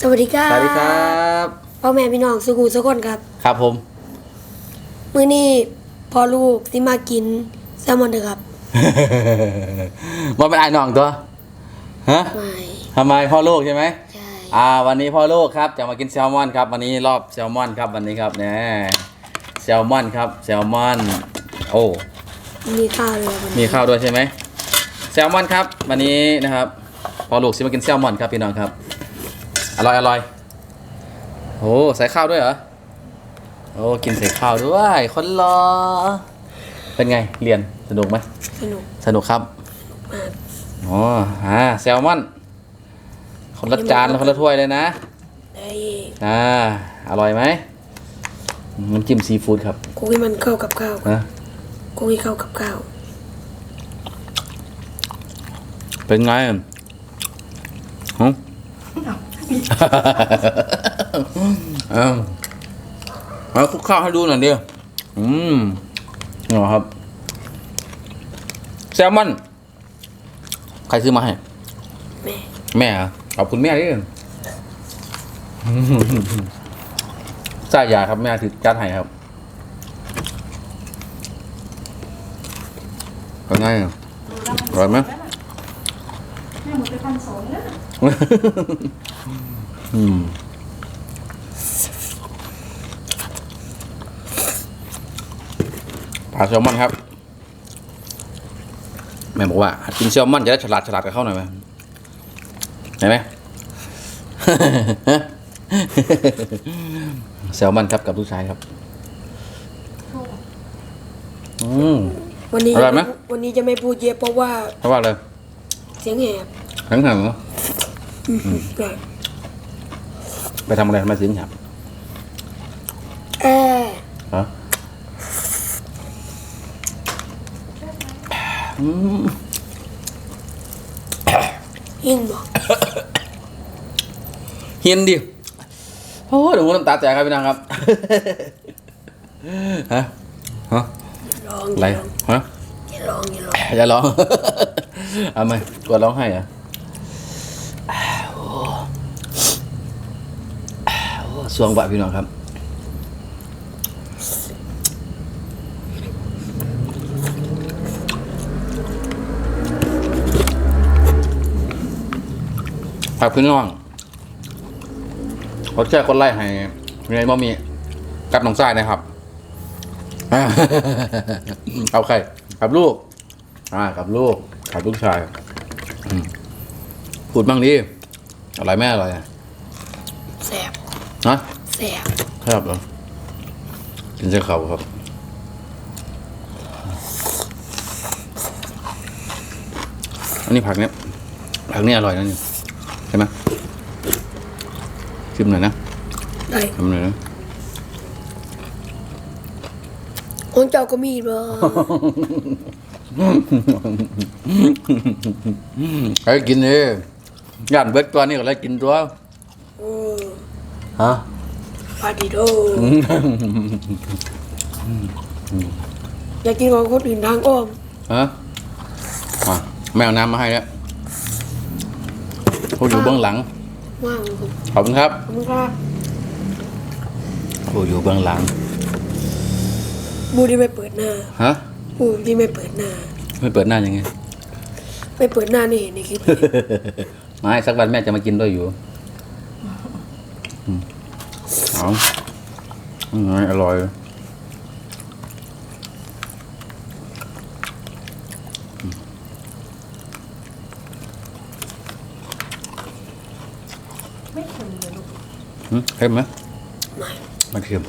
สวัสดีครับสวัสดีครับพ่อแม่พี่น้องสุกูสุกคนครับ ครับผม มื้อนี้พ่อลูกที่มากินแซลมอนเด้อครับว่าเป็นไอ้น้องตัวฮะไม่ทำไมพ่อลูกใช่ไหมใช่อ่า วันนี้พ่อลูกครับจะมากินแซลมอนครับวันนี้รอบแซลมอนครับวันนี้ครับเนี่ยแซลมอนครับแซลมอนโอ้มีข้าวเลยครับวันมีนี้ข้าวด้วยใช่ไหมแซลมอนครับ วันนี้นะครับพ่อลูกสิมากินแซลมอนครับพี่น้องครับ อร่อยอร่อยโอ้ใส่ข้าวด้วยเหรอโอ้กินใส่ข้าวด้วยคนรอ เป็นไงเรียนสนุกไหมสนุกสนุกครับมากอ๋ออ่าแซลมอนคนละจานคนละถ้วยเลยนะได้อ่าอร่อยไหมน้ำจิ้มซีฟู้ดครับคงให้มันเข้ากับข้าวนะคงให้เข้ากับข้าวเป็นไงหึ เออเอาคลุกข้าวให้ดูหน่อยเดียวอืมเหรอครับ แซลมอน ใครซื้อมาให้ แม่ แม่เหรอขอบคุณแม่ดิจ่ายยาครับแม่ถือจัดให้ครับเป็นไงอะอร่อยไหมแม่หมดไปพันสองแล้ว อืมปลาแซลมอนครับ แม่บอกว่าหัดกินแซลมอนจะได้ฉลาดฉลาดกับเขาหน่อยไหมเห็นไหมแซลมอนครับกับลูกชายครับอืมวันนี้อร่อยไหมวันนี้จะไม่พูดเยอะเพราะว่าเพราะว่าอะไรเสียงแหบแข็งแข็งเหรอใช่ ไปทำอะไรทำไมเสียงหยาบแอร์ฮะอืมหินบอกเฮียนดิโอ้เดี๋ยวผมน้ำตาแตกครับพี่นางครับฮะฮะลองอะไรอย่าลองฮะอย่าลองอย่าลองอย่าร้องเอาไหมกลัวร้องไห้เหรอะโอ้โอ้ สวงบะพี่น้องครับฝากพี่น้องขอแชร์คนไล่ให้ในบ่มีกับน้องทรายนะครับเอาใครกับลูก อ่ากับลูกกับลูกชายอืมพูดบ้างดิอร่อยไหมอร่อยอะแสบ ฮะแสบครับเหรอกินใส่เขาครับ อันนี้ผักเนี้ยผักเนี้ยอร่อยนะนี่ใช่ไหมชิมหน่อยนะได้ทำหน่อยนะของเจ้าก็มีบ่ใครกินเองย่านเบิดก่อนนี่ก็เลยกินตัวเออ ฮะปาดิโดอยากกินของคนอื่นทางอ้อมฮะอะแมวน้ำมาให้แล้วผู้อยู่เบื้องหลังว่างครับขอบคุณครับขอบคุณครับผู้อยู่เบื้องหลังบูที่ไม่เปิดหน้าฮะบูที่ไม่เปิดหน้า ไม่เปิดหน้ายังไงไม่เปิดหน้านี่เห็นในคลิปไม่สักวันแม่จะมากินด้วยอยู่อืม เอาอืมอร่อยไม่เค็มเลยลูกหืมเค็มไหมไม่ไม่เค็ม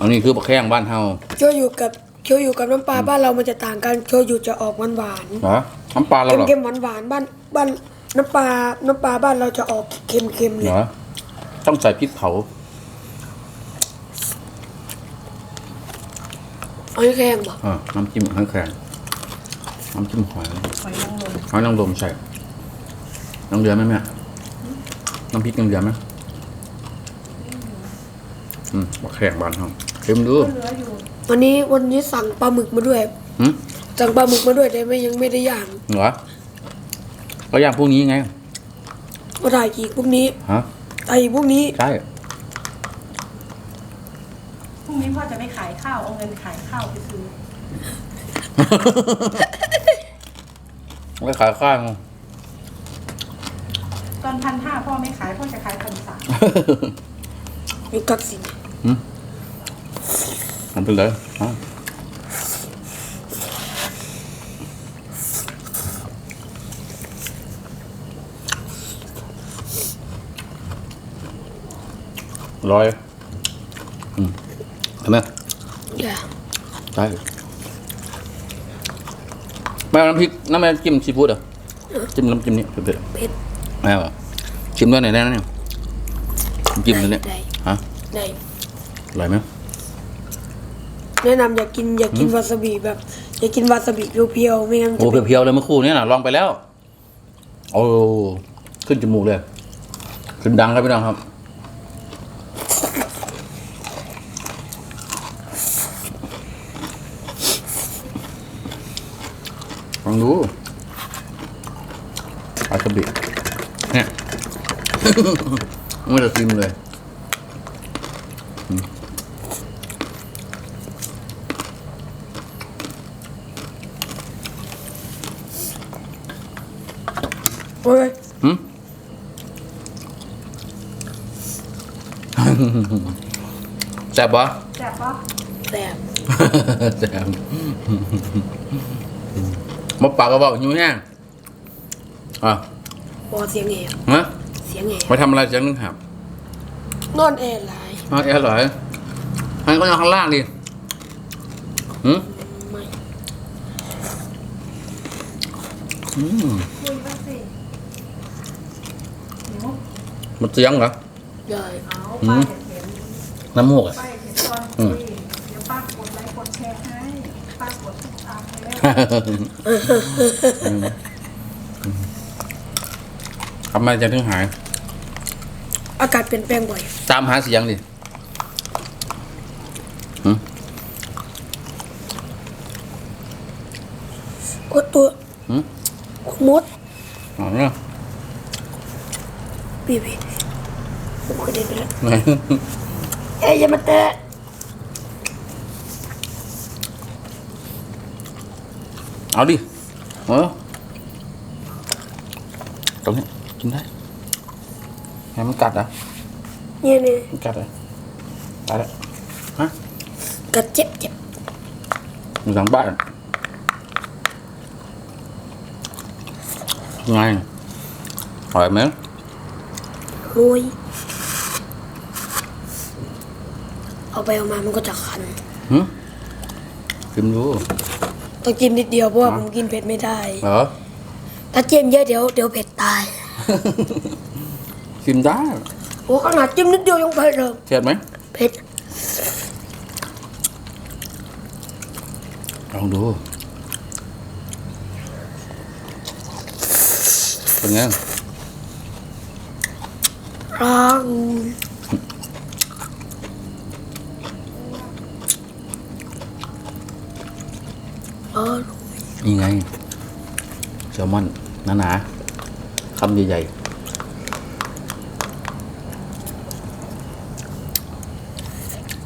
อันนี้คือปลาแข้งบ้านเฮาโชยุกับโชยุกับน้ำปลาบ้านเรามันจะต่างกันโชยุจะออกหวานหวานเหรอน้ำปลาเราเหรอเค็มๆหวานหวานๆบ้านบ้านน้ำปลาน้ำปลาบ้านเราจะออกเค็มเค็มๆเลเหยรอ ต้องใส่พริกเผาเอาให้แข็งบอกอ่าน้ำจิ้มหอยแครงน้ำจิ้มหอยหอยนางรมหอยนางรมใส่น้ำเดือดไหมแม่น้ำพริกน้ำเดือดไหมอืมบักแขกบานเฮาเค็มดูก็เหลืออยู่วันนี้วันนี้สั่งปลาหมึกมาด้วยหืมสั่งปลาหมึกมาด้วยแต่ไม่ยังไม่ได้ย่างเหรอก็ย่างพวกนี้ไงมาถ่ายกี่พวกนี้ฮะ ถ่ายพวกนี้ ใช่ พรุ่งนี้พ่อจะไม่ขายข้าว เอาเงินขายข้าวไปซื้อ ไม่ขายข้าง ตอนพันห้าพ่อไม่ขายพ่อจะขายพันสามมีกักสินทำไปเลยฮะ ร้อยอืมเห็นไหมอย่าใช่ไม่เอาน้ำพริกน้ำมันจิ้มซีฟู้ดเหรอจิ้มน้ำจิ้มนี้เผ็ดเผ็ด ๆไม่เอาเหรอชิมด้วยหน่อยได้นะเนี่ยน้ำจิ้มตัวเนี้ยได้ ฮะได้อร่อยไหมแนะนำอย่ากินอย่ากินวาซาบิแบบอย่ากินวาซาบิเพียวๆไม่งั้นโอ้จะเป็นเพียวๆเลยเมื่อครู่เนี้นะลองไปแล้วโอ้ขึ้นจมูกเลย ขึ้นดังครับพี่น้องครับ ลองดูอาสบิเนี่ยไม่ได้ซิมเลยโอ้ยหืมแซ่บปะแซ่บปะแต่แซ่บ มาปากกระบอกหิวแห้งอะพอเสียงแหบฮะเสียงแหบไปทำอะไรจังนึงครับนอนแอร์ไลน์มาแอร์หรอยให้ก็นอนข้างล่างดิหืมไม่อืมคุยบ้างสิหนูมันเสียงเหรอได้เอาป้าอยากเห็นน้ำมูกอะป้าอย ทำไมจะถึงหาย อากาศเปลี่ยนแปลงบ่อย ตามหาเสียงดิหืมโอ้ตัวหืมคุณมดอ๋อเนี่ยพี่พี่ผมเคยเด็นไปแล้วไหนเอ้ยอย่ามาแตะ เอาดิเออตรงนี้กินได้ให้มันกัดอะเนี่ยเนี่ยมันกัดอะตายแล้วฮะกัดเจ็บเจ็บอยู่หลังบ้านไงอร่อยไหมโรยเอาไปเอามามันก็จะคันหืมกินดู ต้องจิ้มนิดเดียวเพราะว่าผมกินเผ็ดไม่ได้ เหรอ ถ้าจิ้มเยอะเดี๋ยวเดี๋ยวเผ็ดตาย กินได้โอ้ขนาดจิ้มนิดเดียวยังเผ็ดเลยเผ็ดไหมเผ็ดลองดูเป็นไงร้างอ๋อ นี่ไงแซลมอนหนาๆคำใหญ่ๆ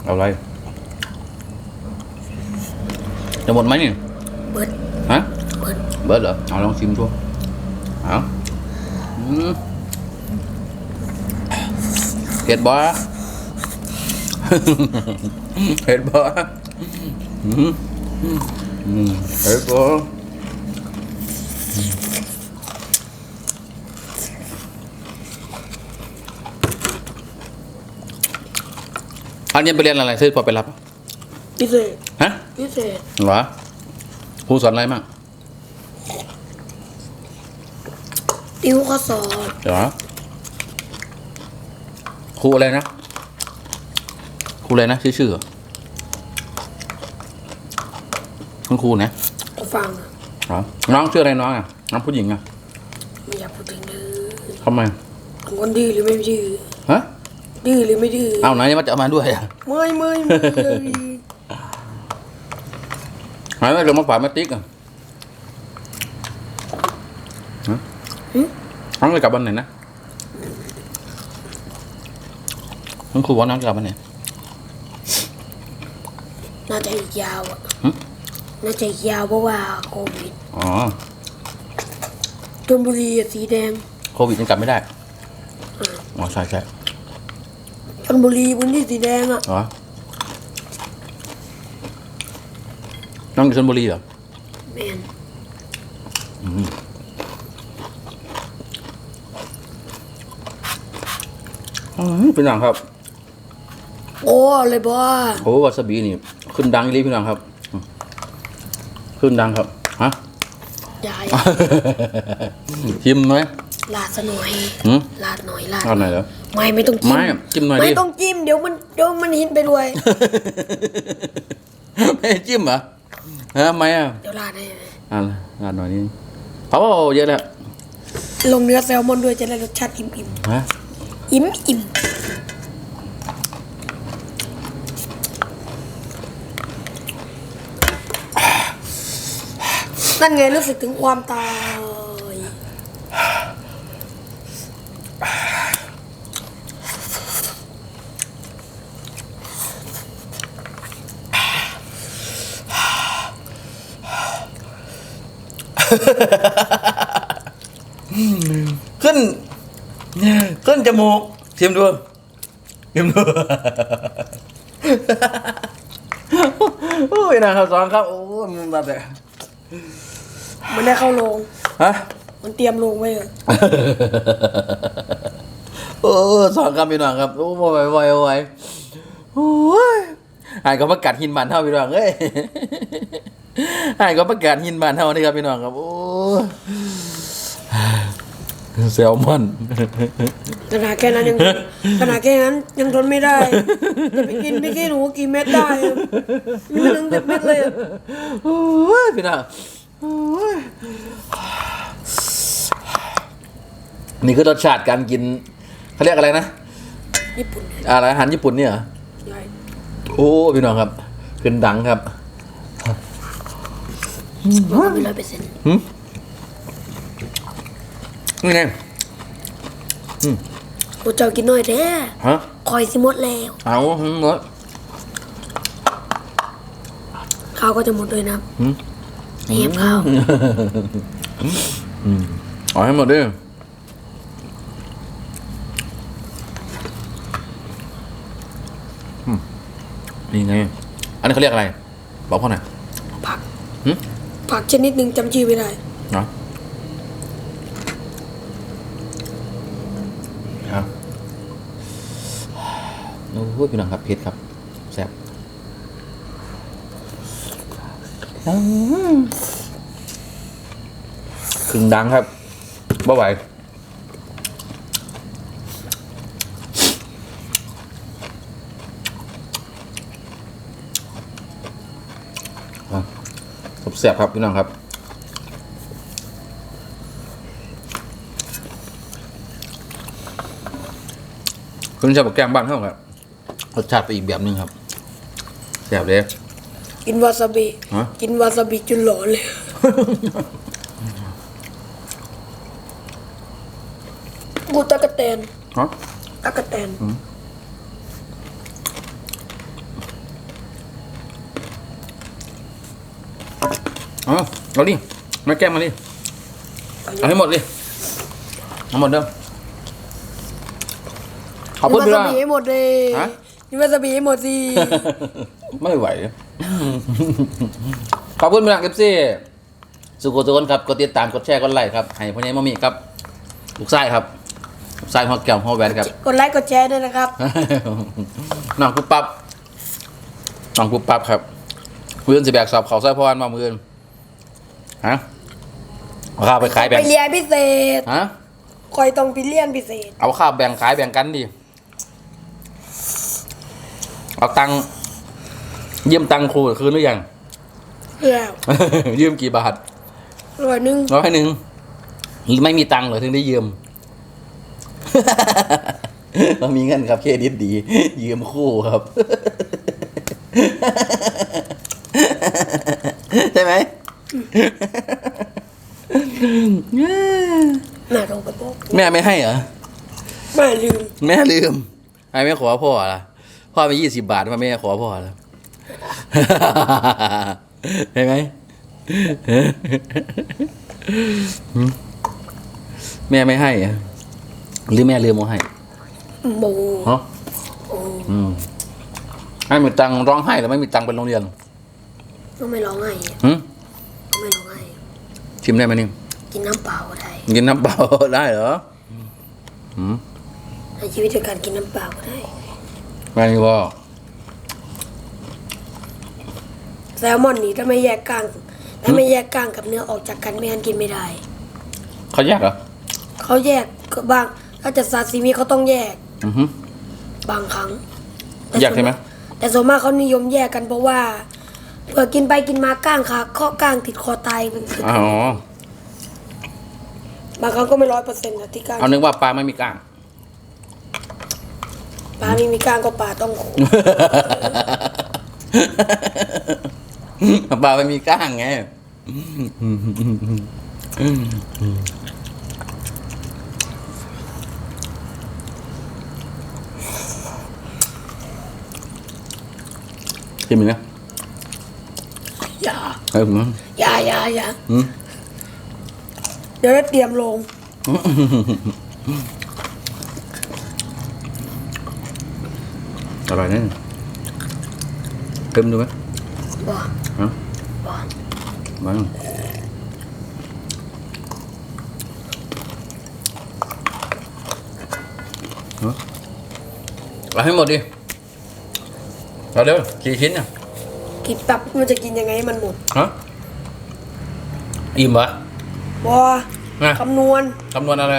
เอาอะไรจะหมดไหมเนี่ยเบิดฮะเบิดเบิร์ดเหรอเอาลองชิมดูเอาอืมเผ็ดบ่เผ็ดบ่อืม อืมเผ็ดบ่อันนี้ไปเรียนอะไรซื้อพอไปรับ พิเศษฮะพิเศษเหรอครูสอนอะไรมั่งติวข้อสอบเหรอครูอะไรนะครูอะไรนะชื่อชื่อเหรอ คุณครูนะกูฟังอะเหรอน้องชื่ออะไรน้องอะน้องผู้หญิงอะไม่อยากพูดถึงดื้อทำไมเป็นคนดื้อหรือไม่ดื้อฮะดื้อหรือไม่ดื้อเอาไหนมาจะเอามาด้วยอะไม่ไม่ไม่เลยหายไปเดี๋ยวมาฝากแม่ติ๊กอะฮะน้องจะกลับวันไหนนะมันครูว่าน้องกลับมาเนี่ยน่าจะอีกยาวอะหึ น่าจะอีกยาวเพราะว่าโควิดอ๋อชลบุรีอะสีแดงโควิดยังกลับไม่ได้อ๋อใช่ใช่ชลบุรีพื้นที่สีแดงอะอ๋อน้องอยู่ชลบุรีเหรอแมนอืมพี่น้องครับ โอ้เลยบ่โอ้วาซาบินี่ขึ้นดังอีหลีพี่น้องครับอืม ขึ้นดังครับฮะยายชิมไหมลาดซะหน่อยหืมลาดหน่อยลาดเอาหน่อยเหรอ ไม่ไม่ต้องจิ้มไม่จิ้มหน่อยดิ ไม่ต้องจิ้มเดี๋ยวมันเดี๋ยวมันหินไปด้วย ไม่ให้จิ้มเหรอฮะทำไมอะเดี๋ยวลาดให้อ่าอ่านหน่อยนี่เขาบอกเยอะแล้วลงเนื้อแซลมอนด้วยจะได้รสชาติอิ่มอิ่มฮะอิ่มอิ่ม นั่นไงรู้สึกถึงความตาย ขึ้น ขึ้นจมูกชิมดูชิมดูโอ้ยนะครับสองครับ โอ้ยมันแบบ มันได้เข้าโรงฮะ มันเตรียมโรงไว้เลยโอ้สองคำพี่น้องครับโอ้ไหวไหวไหวโอ้ยอ่านก็ประกาศหินบานเท่าพี่น้องเอ้ยอ่านก็ประกาศหินบานเท่านี่ครับพี่น้องครับโอ้แซลมอนขนาดแค่นั้นยังขนาดแค่นั้นยังทนไม่ได้จะไปกินไม่กี่หนูกี่เม็ดได้อะมีไม่ถึงสิบเม็ดเลยอะโอ้ยพี่น้องโอ้ย นี่คือรสชาติการกินเขาเรียกอะไรนะญี่ปุ่นเนี่ยอะไรอาหารญี่ปุ่นเนี่ยเหรอใหญ่โอ้พี่น้องครับขึ้นดังครับมันไม่ร้อยเปอร์เซ็นต์หืมนี่ไงกูเจ้ากินน้อยแท้ฮะคอยสิหมดแล้ว เอาหืมหมดข้าวก็จะหมดเลยนะ หืมเทียบข้าวเอาให้หมดด้วยอืมนี่ไง อันนี้เขาเรียกอะไร บอกพ่อหน่อยผักหืมผักชนิดหนึ่งจำชื่อไม่ได้เนาะครับโอ้ยพี่น้องครับเผ็ดครับแซ่บ อืมครึ่งดังครับบ่ไหวอะแซ่บครับพี่น้องครับคุณชอบกับแกงบ้านเท่าครับรสชาติไปอีกแบบหนึงครับแซ่บเลย กินวาซาบิฮะ กินวาซาบิจนหลอนเลย กูตะกะแตนฮะตะกะแตนเอาเอาดิมาแกงมาดิเอาให้หมดดิเอาหมดเด้อขอบกิคุณนวาพี่ซาน้อง บิให้หมดเลยฮะ กินวาซาบิให้หมดสิ ไม่ไหว ขอบคุณพี่น้องเอฟซีสุโขทุกคนครับกดติดตามกดแชร์กดไลค์ครับให้พ่อใหญ่มามีครับลูกไส้ครับลูกไส้ฮอตแก้วฮอตแหวนครับกดไลค์กดแชร์ด้วยนะครับน้องปุ๊บปั๊บน้องปุ๊บปั๊บครับมืออนสิแบกสอบเขาไส้พรมามืออนฮะเอาข้าวไปขายแบ่ไปงเรียนพิเศษฮะคอยต้องไปเรียนพิเศษ เอาข้าวแบ่งขายแบ่งกันดิเอาตังค์ ยืมตังค์ครูคืนหรือยัง แล้วยืมกี่บาทร้อยหนึ่งร้อยหนึ่งไม่มีตังค์เหรอถึงได้ยืม เรามีเงินครับเครดิตดี ยืมคู่ครับ ใช่ไหมน่าโทรไปบอกแม่ไม่ให้เหรอไม่ลืม แม่ลืมไอ้ไม่ขอพ่อละพ่อไปยี่สิบบาทมาไม่ขอพ่อละ เห็นไหมหืมแม่ไม่ให้อะหรือแม่ลืมเอาให้โบฮะอืมให้มีตังค์ร้องไห้แต่ไม่มีตังค์ไปโรงเรียนก็ไม่ร้องไห้อะหืมก็ไม่ร้องไห้ชิมได้ไหมนี่กินน้ำเปล่าก็ได้กินน้ำเปล่าได้เหรอหืมในชีวิตด้วยการกินน้ำเปล่าก็ได้แม่นี่ว่า แซลมอนนี่ถ้าไม่แยกกล้างถ้าไม่แยกกล้างกับเนื้อออกจากกันไม่งั้นกินไม่ได้ เขาแยกเหรอเขาแยกก็บางถ้าจะซาซิมิเขาต้องแยกอือฮึบางครั้งแยกใช่ไหมแต่ส่วนมากเขานิยมแยกกันเพราะว่าเผื่อกินไปกินมาก้างขาข้อก้างติดคอตายเป็นสิบอ๋อบางครั้งก็ไม่ร้อยเปอร์เซ็นต์นะที่ก้างเอานึกว่าปลาไม่มีกล้างปลาไม่มีก้างก็ปลาต้องขู ปลาไม่มีกล้างไงชิมอีกนะอย่าเฮ้ยผมอย่าอย่าอย่าอืมเดี๋ยวได้เตรียมลง อร่อยแน่เติมดูไหม บ่ฮะบ่บ้างฮะเอาให้หมดดิเอาเร็วกี่ชิ้นอะกินตับมันจะกินยังไงให้มันหมดฮะอิ่มปะบ่นะคำนวณคำนวณอะไร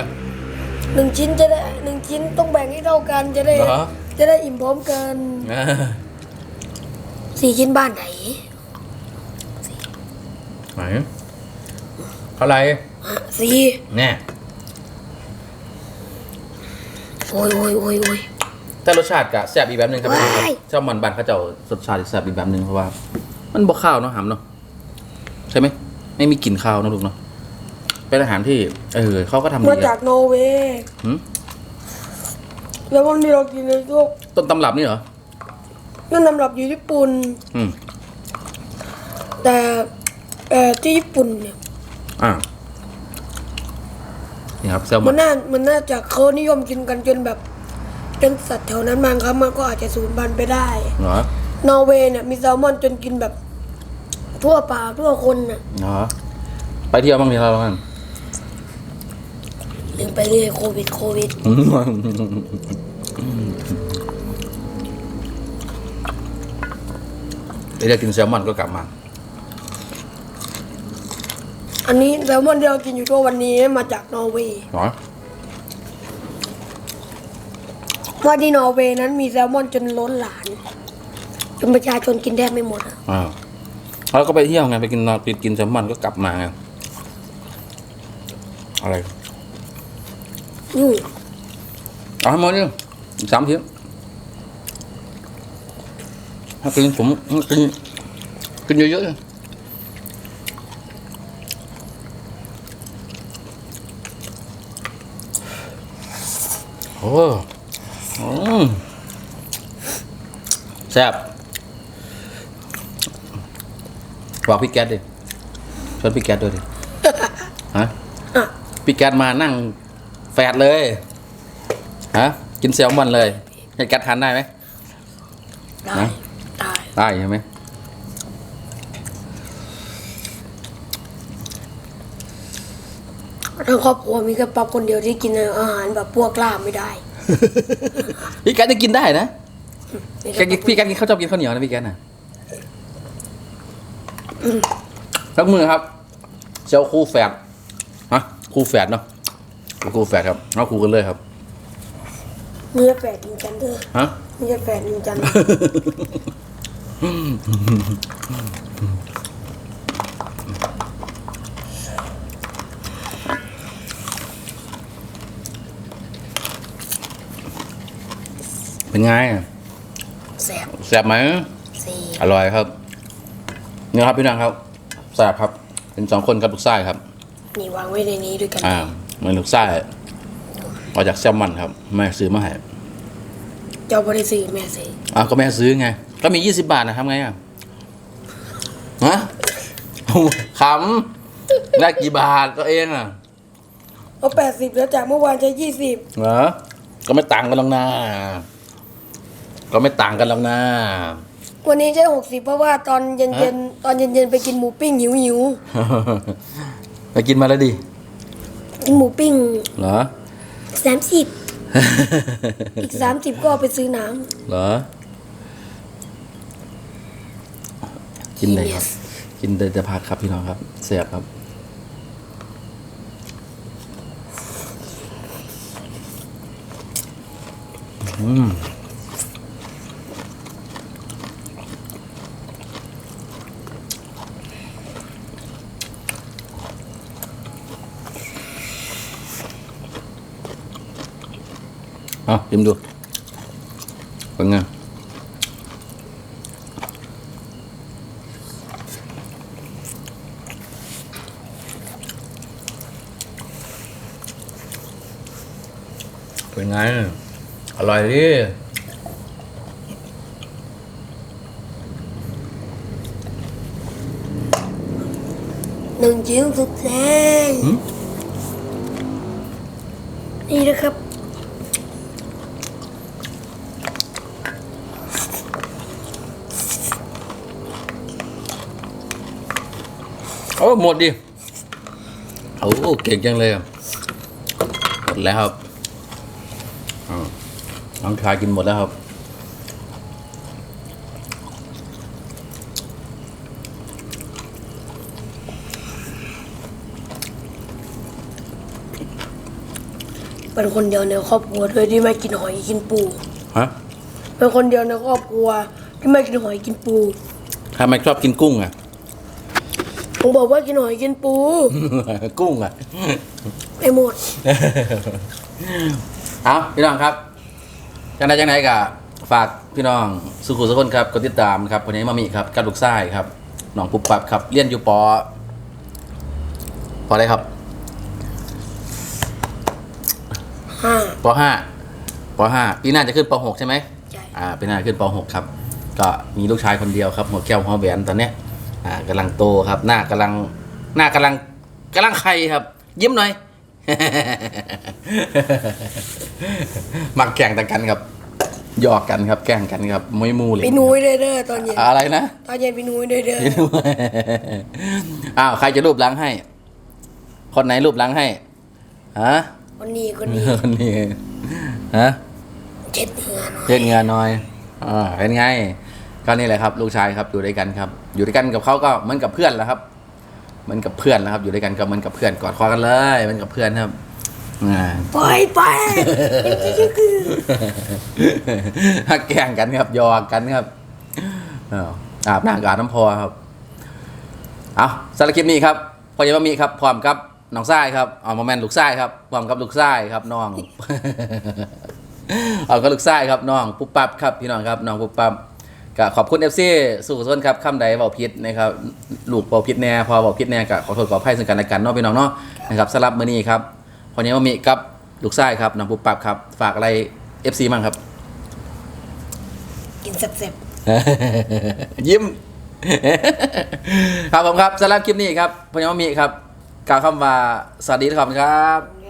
หนึ่งชิ้นจะได้หนึ่งชิ้นต้องแบ่งให้เท่ากันจะได้เหรอจะได้อิ่มพร้อมกันอ่า สี่ชิ้นบ้านไหนไหนเท่าไหร่อะสี่แน่โอ้ยโอ้ยโอ้ยโอ้ยแต่รสชาติกะแซ่บอีกแบบหนึ่งครับพี่น้องครับว้ายเจ้ามันบันเขาเจ้ารสชาติแซ่บอีกแบบหนึ่งเพราะว่า มันบกข้าวเนาะหำเนาะใช่ไหมไม่มีกลิ่นข้าวเนอะลูกเนาะเป็นอาหารที่ เออเขาก็ทำดีมาอะจากนอร์เวย์หืมแล้ววันนี้เรากินในพวกต้นตำรับนี่เหรอ นั่นนำรับอยู่ญี่ปุ่น อืมแต่เอ่อที่ญี่ปุ่นเนี่ยอ่านี่ครับแซลมมัอนนน่ามันน่าจะเขานิยมกินกันจนแบบจนสัตว์แถวนั้นบางครั้งมันก็อาจจะสูญพันธุ์ไปได้ เหรอนอร์เวย์เนี่ยมีแซลมอนจนกินแบบ ทั่วป่าทั่วคนน่ะเหรอไปเที่ยวบ้างดิเราบ้างลืมไปเรื่อยโควิดโควิด เดี๋ยวจะกินแซลมอนก็กลับมา อันนี้แซลมอนที่เรากินอยู่ทั่ววันนี้มาจากนอร์เวย์เหรอว่าที่นอร์เวย์นั้นมีแซลมอนจนล้นหลานจนประชาชนกินแทบไม่หมดอะอ่าแล้วก็ไปเที่ยวไงไปกินนอนไปกินแซลมอนก็กลับมาไงอะไรนี่เอาให้หมดดิอีกสามชิ้น ถ้ากินผมกินกินเยอะๆเลยโอ้อืมแซ่บบอกพี่แก๊สดิชวนพี่แก๊สด้วยดิ ฮะอะพี่แก๊สมานั่งแฟดเลย ฮะ กินแซลมอนเลยให้แก๊สทานได้ไหมได้ นะได้ได้ใช่ไหมทั้งครอบครัวมีแค่ป๊อปคนเดียวที่กินอาหารแบบพวกลาบไม่ได้ พี่แก๊สจะกินได้นะมีแกแค่กินพี่แก๊สกินข้าวชอบกินข้าวเหนียวนะพี่แก๊สน่ะทักมือครับเซลคู่แฝดฮะคู่แฝดเนาะคู่แฝดครับเอาคู่กันเลยครับมีแค่แฝดยิงกันเด้อฮะมีแค่แฝดยิงกัน เป็นไงแสบแซ่บไหมสี่อร่อยครับเนี่ยครับพี่นางครับแซ่บครับ เป็นสองคนกับลูกไส้ครับ นี่วางไว้ในนี้ด้วยกันอ่าเหมือนลูกไส้มาจากแซลมอนครับ แม่ซื้อมาให้จจ้าบริสีแม่ซื้ออ้าวก็แม่ซื้อไง ก็มียี่สิบบาทนะทำไงอะฮะขำได้กี่บาทตัวเองอะเอาแปดสิบแล้วจากเมื่อวานใช้ยี่สิบเหรอก็ไม่ต่างกันหรอกนะก็ไม่ต่างกันหรอกนะวันนี้ใช้หกสิบเพราะว่าตอนเย็นเย็นๆตอนเย็นเย็นๆไปกินหมูปิ้งหิวหิวไปกินมาแล้วดิๆกินหมูปิ้งเหรอสามสิบอีกสามสิบก็เอาไปซื้อน้เหรอ กินเลยครับ กินเดจะพักครับพี่น้องครับเสียบครับอืมเอาชิมดูเป็นไง เป็นไง อร่อยดิำหนึ่งชิ้นสุดแซ่บหืมนี่นะครับ โอ้หมดดิ โอ้เก่งจังเลยอะหมดแล้วครับอ่า น้องชายกินหมดแล้วครับ เป็นคนเดียวในครอบครัวด้วยที่ไม่กินหอยกินปู ฮะ เป็นคนเดียวในครอบครัวที่ไม่กินหอยกินปูทำไมชอบกินกุ้งอะ ผมบอกว่ากินหอยกินปู กุ้งอะ ไปหมด เอาพี่น้องครับจังไดจังไดกะฝากพี่น้องสุขุสุขคนครับกดติดตามครับวันนี้มามีครับกับลูกไส้ครับน้องปุ๊บปับครับเรียนอยู่ปอปออะไรครับห้าปห้าปห้าปีหน้าจะขึ้นปหกใช่ไหมใช่อ่าปีหน้าขึ้นปหกครับ ก็มีลูกชายคนเดียวครับ หัวแก้วหัวแหวนตอนเนี้ยอ่ากำลังโตครับ หน้ากำลัง หน้ากำลังกำลังไข่ครับ ยิ้มหน่อย มักแข่งแต่กันครับหยอกกันครับแกล้งกันครับมวยมูเลยไปนุ้ยเด้อเด้อตอนเย็นอะไรนะตอนเย็นไปนุ้ยเด้อเด้ออ้าวใครจะรูปหล้างให้ คนไหนรูปหล้างให้ฮะคนนี้คนนี้คนนี้ฮะเจ็ดเดือนเฮ็ดงานหน่อยอ่าเป็นไงก็นี่แหละครับ ลูกชายครับอยู่ด้วยกันครับ อยู่ด้วยกันกับเขาก็เหมือนกับเพื่อนแหล้วครับ เหมือนกับเพื่อนแล้วครับ อยู่ด้วยกันก็เหมือนกับเพื่อนกอดคอกันเลยเหมือนกับเพื่อนครับอ่าปล่อยไปฮักแกล้งกันครับหยอกกันครับอ้าวอาบน้ำกับอาบน้ำพอครับเอาสารคลิปนี้ครับพอจะมามีครับพร้อมกับน้องไส้ครับเอามาแมนลูกไส้ครับพร้อมกับลูกไส้ครับน้องเอาก็ลูกไส้ครับน้องปุ๊บปั๊บครับพี่น้องครับน้องปุ๊บปั๊บ ก็ขอบคุณเอฟซีสุขสนครับคำใดเบาพิษนะครับลูกเบาพิษแน่พอเบาพิษแน่ก็ขอโทษขออภัยซึ่งกันและกันเนาะพี่น้องเนาะนะครับสำหรับมื้อนี้ครับพอนี้มามีกับลูกไส้ครับน้องปุ๊บปั๊บครับ ฝากอะไรเอฟซีมั่งครับ กินเสร็จยิ้ม ครับผมครับสำหรับคลิปนี้ครับพญามีครับกล่าวคำว่าสวัสดีครับครับ